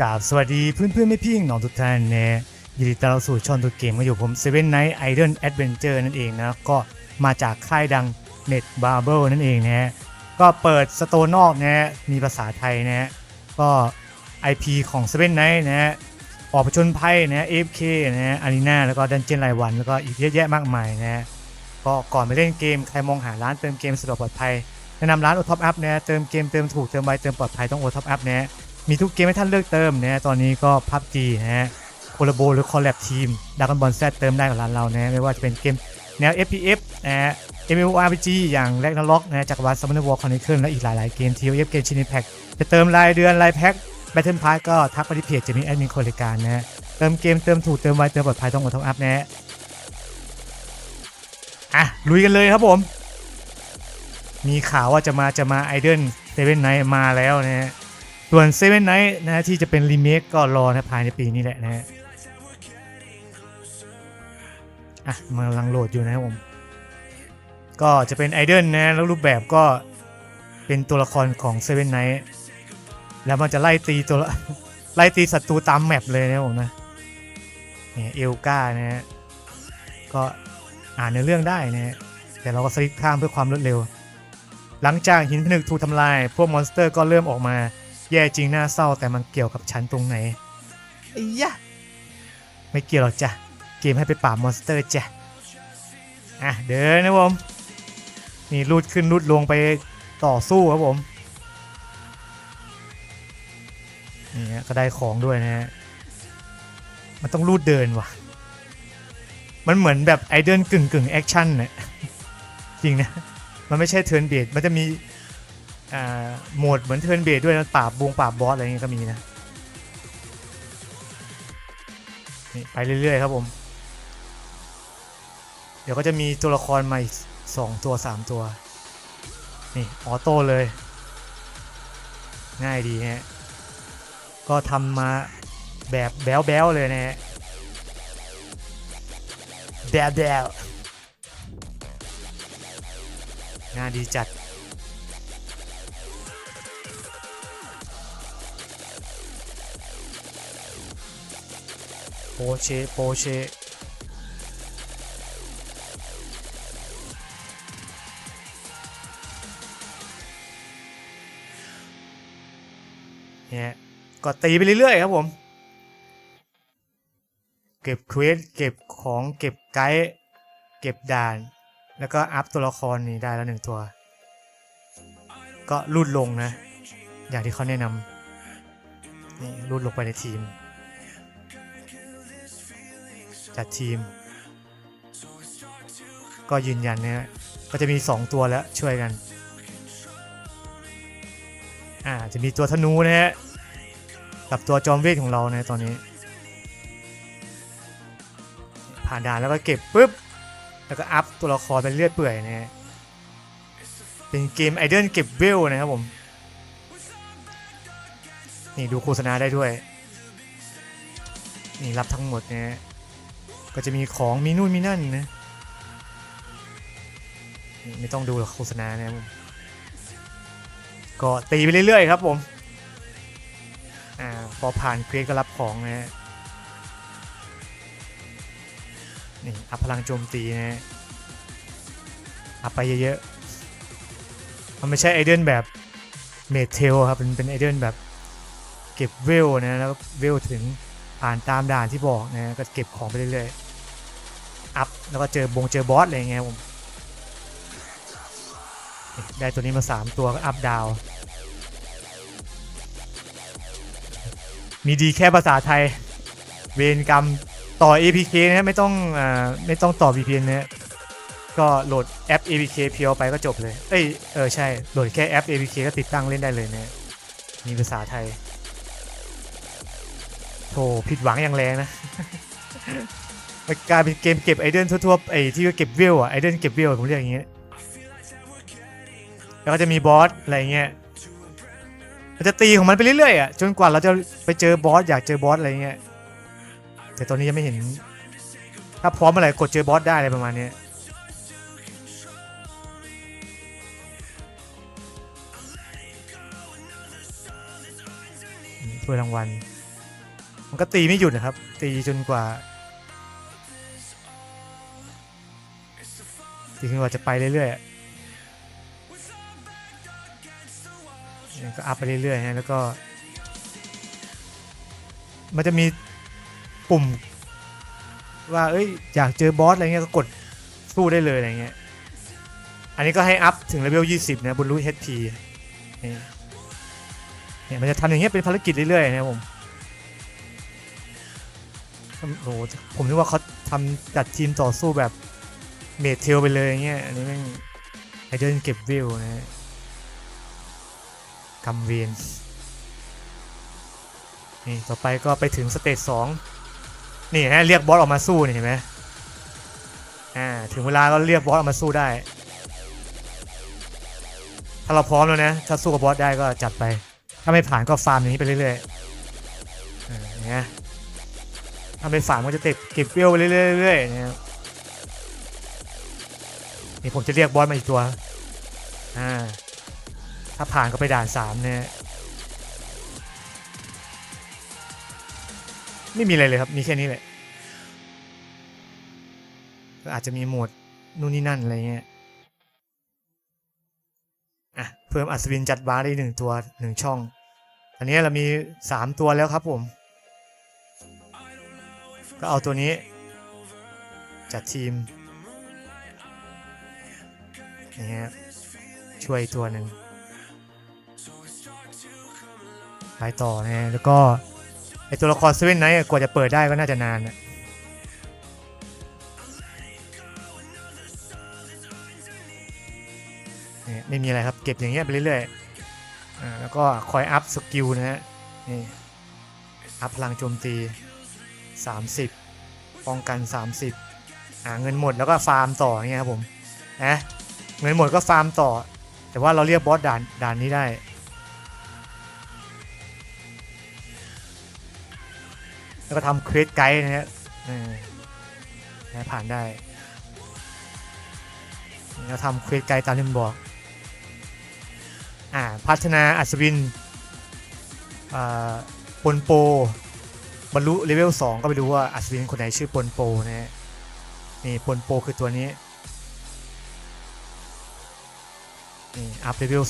กราบสวัสดีเพื่อนเพื่อนๆไม่พี่น้องทุกท่านนะยินดีต้อนรับสู่ช่องตัวเกมมาอยู่ผมเซเว่นไนท์ไอเดอลแอดเวนเจอร์นั่นเองนะก็มาจากค่ายดัง Net b a r b e r นั่นเองนะก็เปิดสโตรนอกนะมีภาษาไทยนะก็ IP ของเซเว่นไนท์นะออกประชนภัยนะฮะ AFK นะอารีนาแล้วก็ดันเจียนรายวันแล้วก็อีกเยอะแยะมากมายนะก็ก่อนไปเล่นเกมใครมองหาร้านเติมเกมสะดวกปลอดภัยแนะนำร้านโอท็อปอัพนะเติมเกมเติมถูกเติมไวเติมปลอดภัยต้องโอท็อปอัพนะ มีทุกเกมให้ท่านเลือกเติมนะตอนนี้ก็พับจีนะฮะโคลาโบหรือคอลแลบทีมดักบอลแซดเติมได้กับร้านเรานะไม่ว่าจะเป็นเกมแนว FPS นะฮะ MMORPG อย่างแรกนาล็อกนะจักรวาลซัมเนอร์วอลคอนเนคเคิลและอีกหลาย ๆ เกม TOF เกมชินิแพ็กจะเติมรายเดือนรายแพ็คแบทเทิลพาร์ก็ทักไปที่เพจจะมีแอดมินคนบริการนะเติมเกมเติมถูกเติมไวเติมปลอดภัยต้องกดท็อปอัพนะฮะอะลุยกันเลยครับผม มีข่าวว่าจะมาจะมาไอเดนเซเว่นไนท์มาแล้วนะฮะ ส่วนเซเว่นไนท์นะฮะที่จะเป็นรีเมคก็รอนะภายในปีนี้แหละนะฮะอะมันกำลังโหลดอยู่นะครับผม ก็จะเป็นไอเดนนะแล้วรูปแบบก็เป็นตัวละครของเซเว่นไนท์แล้วมันจะไล่ตีตัวไล่ตีศัตรูตามแมปเลยนะผมนะเนี่ยเอลกานะฮะก็อ่านในเรื่องได้นะฮะแต่เราก็สลิปข้ามเพื่อความรวดเร็ว หลังจากหินผนึกถูกทำลาย พวกมอนสเตอร์ก็เริ่มออกมา แย่จริงน่าเศร้าแต่มันเกี่ยวกับฉันตรงไหนไอ้ยะไม่เกี่ยวหรอกจ้ะ เกมให้ไปปราบมอนสเตอร์จ้ะ อะ เดินนะผม นี่ลูดขึ้นลูดลงไปต่อสู้ครับผม นี่ฮะก็ได้ของด้วยนะฮะ มันต้องลูดเดินว่ะ มันเหมือนแบบไอเดิลกึ่งกึ่งแอคชั่นเนี่ยจริงนะ มันไม่ใช่เทิร์นเบดมันจะมี อ่าโหมดเหมือนเทิร์นเบดด้วยนะปราบวงปราบบอสอะไรเงี้ยก็มีนะนี่ไปเรื่อยๆครับผม เดี๋ยวก็จะมีตัวละครมาอีกสองตัวสามตัว นี่ออโต้เลย ง่ายดีฮะ ก็ทำมาแบบแบ๊วๆเลยนะฮะแบ๊วๆงานดีจัด ปเชโปเชเนี่ยก็ตีไปเรื่อยๆครับผม เก็บเควสเก็บของเก็บไกด์เก็บด่าน แล้วก็อัพตัวละครนี่ได้แล้วหนึ่งตัว ก็รูดลงนะ อย่างที่เขาแนะนำนี่รูดลงไปในทีม จัดทีม ก็ยืนยันเนี่ยก็จะมี 2 ตัวแล้วช่วยกัน อ่าจะมีตัวธนูนะฮะกับตัวจอมเวทของเรานะตอนนี้ ผ่านด่านแล้วก็เก็บปุ๊บ แล้วก็อัพตัวละครเป็นเลือดเปื่อยนะฮะเป็นเกมไอเดนเก็บเวลนะครับผม นี่ดูโฆษณาได้ด้วย นี่รับทั้งหมดนะฮะ ก็จะมีของมีนู่นมีนั่นนะ ไม่ต้องดูโฆษณานะครับผมก็ตีไปเรื่อยๆครับผม อ่า พอผ่านเควสก็รับของนะฮะนี่อัพพลังโจมตีนะฮะอัพไปเยอะๆ มันไม่ใช่ไอเดนแบบเมทเทลครับ มันเป็นไอเดนแบบเก็บเวลนะ แล้วเวลถึงผ่านตามด่านที่บอกนะ ก็เก็บของไปเรื่อยๆ อัพ แล้วก็เจอบงเจอบอสอะไรเงี้ยผม ได้ตัวนี้มา 3 ตัวก็อัพดาว มีดีแค่ภาษาไทย เวรกรรมต่อ APK นะไม่ต้องอ่าไม่ต้องต่อ VPN นะก็โหลดแอป APK เพียวไปก็จบเลย เอ้ย เออ ใช่ โหลดแค่แอป APK ก็ติดตั้งเล่นได้เลยนะมีภาษาไทยโธ่ผิดหวังอย่างแรงนะ มันกลายเป็นเกมเก็บไอเดนทั่วๆไอที่เก็บวิวอะไอเดนเก็บวิวผมเรียกอย่างเงี้ยแล้วก็จะมีบอสอะไรเงี้ยมันจะตีของมันไปเรื่อยๆอะจนกว่าเราจะไปเจอบอสอยากเจอบอสอะไรเงี้ยแต่ตอนนี้ยังไม่เห็น ถ้าพร้อมเมื่อไหร่กดเจอบอสได้อะไรประมาณนี้ถ้วยรางวัลมันก็ตีไม่หยุดนะครับ ตีจนกว่า ตีจนกว่าจะไปเรื่อยๆก็อัพไปเรื่อยๆฮะแล้วก็ มันจะมีปุ่ม ว่าเอ้ยอยากเจอบอสอะไรเงี้ยก็กดสู้ได้เลยอะไรเงี้ยอันนี้ก็ให้อัพถึงเลเวล20นะบนรู HP นี่เนี่ยมันจะทำอย่างเงี้ยเป็นภารกิจเรื่อยๆนะผมโอ้โหผมนึกว่าเขาทำจัดทีมต่อสู้แบบ เมทเทลไปเลยเงี้ย อันนี้แม่งไอเดินเก็บวิวนะฮะกัมเวนนี่ ต่อไปก็ไปถึงสเตจสองนี่ฮะเรียกบอสออกมาสู้นี่เห็นไหมอ่าถึงเวลาก็เรียกบอสออกมาสู้ได้ ถ้าเราพร้อมแล้วนะ ถ้าสู้กับบอสได้ก็จัดไป ถ้าไม่ผ่านก็ฟาร์มอย่างนี้ไปเรื่อยๆอ่าอย่างเงี้ยทำไปฝามันจะเก็บเก็บเปรี้ยวไปเรื่อยๆนะครับ นี่ผมจะเรียกบอสมาอีกตัวอ่าถ้าผ่านก็ไปด่านสามเนี่ยไม่มีอะไรเลยครับ มีแค่นี้แหละก็อาจจะมีโหมดนู่นนี่นั่นอะไรเงี้ยอะเพิ่มอัศวินจัดบาร์ได้หนึ่งตัวหนึ่งช่อง อันนี้เรามีสามตัวแล้วครับผม ก็เอาตัวนี้ จัดทีม นี่ฮะช่วยตัวหนึ่งไปต่อนะฮะแล้วก็ไอตัวละครเซเว่นไนท์กว่าจะเปิดได้ก็น่าจะนานนะเนี่ยไม่มีอะไรครับ เก็บอย่างเงี้ยไปเรื่อยๆอ่าแล้วก็คอยอัพสกิลนะฮะนี่อัพพลังโจมตี 30 ป้องกัน 30 หาเงินหมดแล้วก็ฟาร์มต่อเงี้ยครับผมนะ เงินหมดก็ฟาร์มต่อ แต่ว่าเราเรียกบอสด่านด่านนี้ได้ แล้วก็ทำเควสไกด์นะฮะเออนะผ่านได้แล้วทำเควสไกด์ตามที่มันบอก อ่า พัฒนาอัศวินปนโป บรรลุเลเวล2ก็ไปดูว่าอัศวินคนไหนชื่อปนโปนะฮะนี่ปนโปคือตัวนี้ อัพเลเวล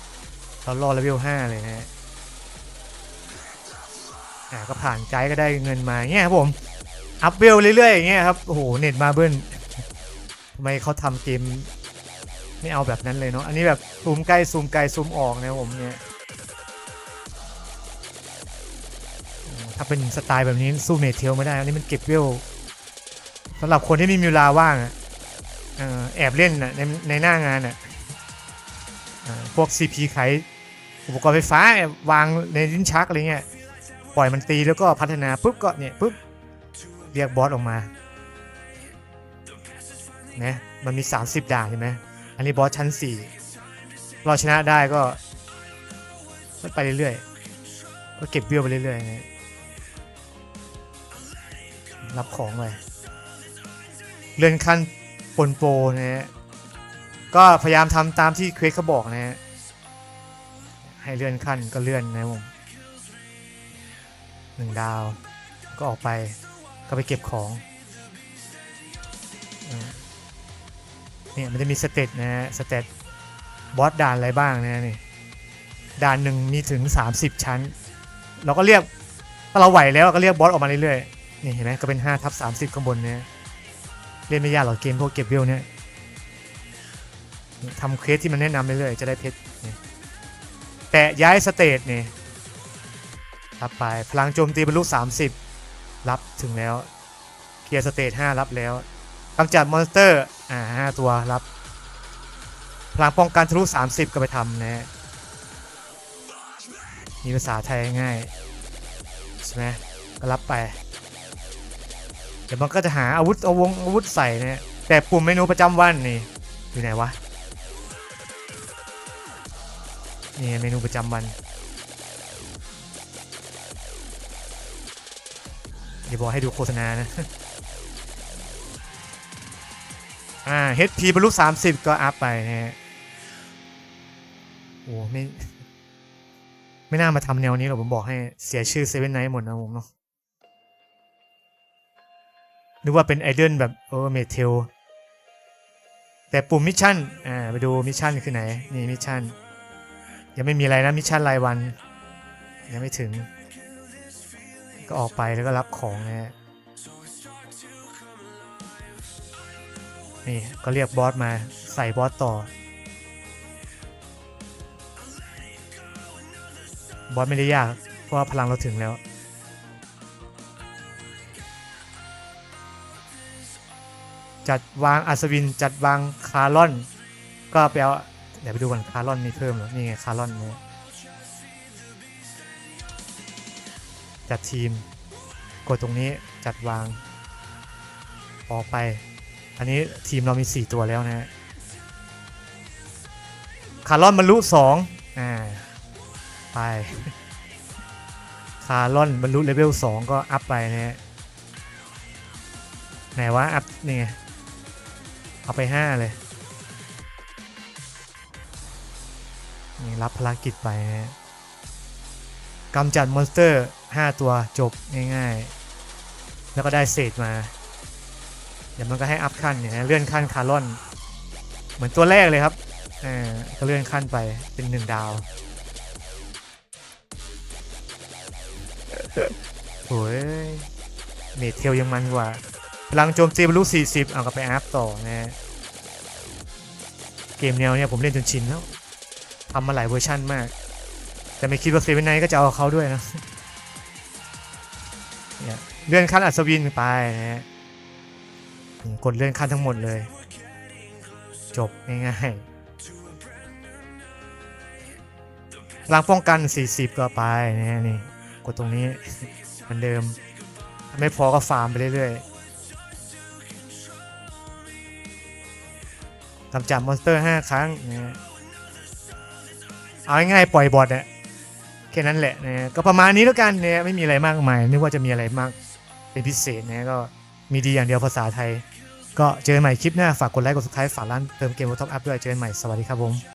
2เรารอเลเวล5เลยนะฮะอ่าก็ผ่านไกด์ก็ได้เงินมาเงี้ยครับผมอัพเวลเรื่อยๆอย่างเงี้ยครับโอ้โหเน็ตมาเบิ้ลทำไมเขาทำเกมไม่เอาแบบนั้นเลยเนาะอันนี้แบบซูมใกล้ซูมไกลซูมออกนะผมเนี่ยถ้าเป็นสไตล์แบบนี้สู้เมทเทลไม่ได้อันนี้มันเก็บเวลสำหรับคนที่ม่มีเวลาว่างอะเอ่อแอบเล่นน่ะในในหน้างานอะ พวก CP ไขอุปกรณ์ไฟฟ้าแอบวางในลิ้นชักอะไรเงี้ยปล่อยมันตีแล้วก็พัฒนาปุ๊บก็เนี่ยปุ๊บเรียกบอสออกมานะมันมี 30 ด่านใช่ไหมอันนี้บอสชั้น 4 เราชนะได้ก็ไปเรื่อยๆ ก็เก็บเวลไปเรื่อยๆนะรับของไปเลื่อนขั้นปนโปนะฮะ ก็พยายามทำตามที่เควสเขาบอกนะฮะ ให้เลื่อนขั้นก็เลื่อนนะผมหนึ่งดาวก็ออกไปก็ไปเก็บของเนี่ยมันจะมีสเตตนะฮะสเตตบอสด่านอะไรบ้างนะนี่ด่านหนึ่งมีถึง 30 ชั้น เราก็เรียกถ้าเราไหวแล้วก็เรียกบอสออกมาเรื่อยๆนี่เห็นไหมก็เป็น5ทับ30 ข้างบนเนี่ยเล่นไม่ยากหรอกเกมพวกเก็บเวลเนี่ย ทำเควสที่มันแนะนำเรื่อยๆจะได้เพชรเนี่ยแต่ย้ายสเตจเนี่ยรับไปพลังโจมตีบรรลุ30 รับถึงแล้วเคลียร์สเตจ5รับแล้วกำจัดมอนสเตอร์อ่าห้าตัวรับ พลังป้องกันทะลุ30 ก็ไปทำนะฮะมีภาษาไทยง่ายใช่ไหมก็รับไป เดี๋ยวมันก็จะหาอาวุธเอาวงอาวุธใส่เนี่ยแต่ปุ่มเมนูประจำวันนี่อยู่ไหนวะ นี่เมนูประจำวันเดี๋ยวบอกให้ดูโฆษณานะ อ่า HP บรรลุ30 ก็อัพไปนะฮะโอ้ไม่ ไม่น่ามาทำแนวนี้หรอกผมบอกให้เสียชื่อเซเว่นไนท์หมดนะผมเนาะนึกว่าเป็นไอเดนแบบโอ้เมเทลแต่ปุ่มมิชชั่น อ่า ไปดูมิชชั่นคือไหน นี่มิชชั่น ยังไม่มีอะไรนะมิชชั่นรายวัน ยังไม่ถึง ก็ออกไปแล้วก็รับของนะฮะนี่ก็เรียกบอสมาใส่บอสต่อ บอสไม่ได้ยาก เพราะว่าพลังเราถึงแล้ว จัดวางอัศวินจัดวางคาร์ลอน ก็ไปเอา เดี๋ยวไปดูกันคาร์ลอนมีเพิ่มหรอนี่ไงคาร์ลอนเนี่ยจัดทีม กดตรงนี้จัดวาง ออกไป อันนี้ทีมเรามี 4 ตัวแล้วนะฮะคาร์ลอนบรรลุ2อ่าไป คาร์ลอนบรรลุเลเวล2ก็อัพไปนะฮะไหนว่าอัพนี่ไงเอาไป 5 เลย รับภารกิจไปนะฮะกำจัดมอนสเตอร์ 5 ตัวจบง่ายๆ แล้วก็ได้เศษมา เดี๋ยวมันก็ให้อัพขั้นเนี่ยเลื่อนขั้นคาร์ลอน เหมือนตัวแรกเลยครับอ่าก็เลื่อนขั้นไปเป็นหนึ่งดาวโอ้ยเมทเทลยังมันกว่า พลังโจมตีบรรลุ40 เอากลับไปอัพต่อนะเกมแนวเนี่ยผมเล่นจนชินแล้ว ทำมาหลายเวอร์ชั่นมาก แต่ไม่คิดว่าเซเว่นไนก็จะเอาเขาด้วยนะเนี่ยเลื่อนขั้นอัศวินไปนะฮะกดเลื่อนขั้นทั้งหมดเลย จบง่ายๆพลังป้องกัน 40 ก็ไปนะฮะนี่กดตรงนี้เหมือนเดิม ไม่พอก็ฟาร์มไปเรื่อยๆกำจัดมอนสเตอร์ 5 ครั้งนะฮะ เอาง่ายๆปล่อยบอทอะแค่นั้นแหละนะฮะก็ประมาณนี้แล้วกันเนี่ยไม่มีอะไรมากมายนึกว่าจะมีอะไรมากเป็นพิเศษนะก็มีดีอย่างเดียวภาษาไทย ก็เจอกันใหม่คลิปหน้าฝากกดไลค์กดซับสไครต์ฝากร้านเติมเกมวอท็อปอัพด้วยเจอกันใหม่สวัสดีครับผม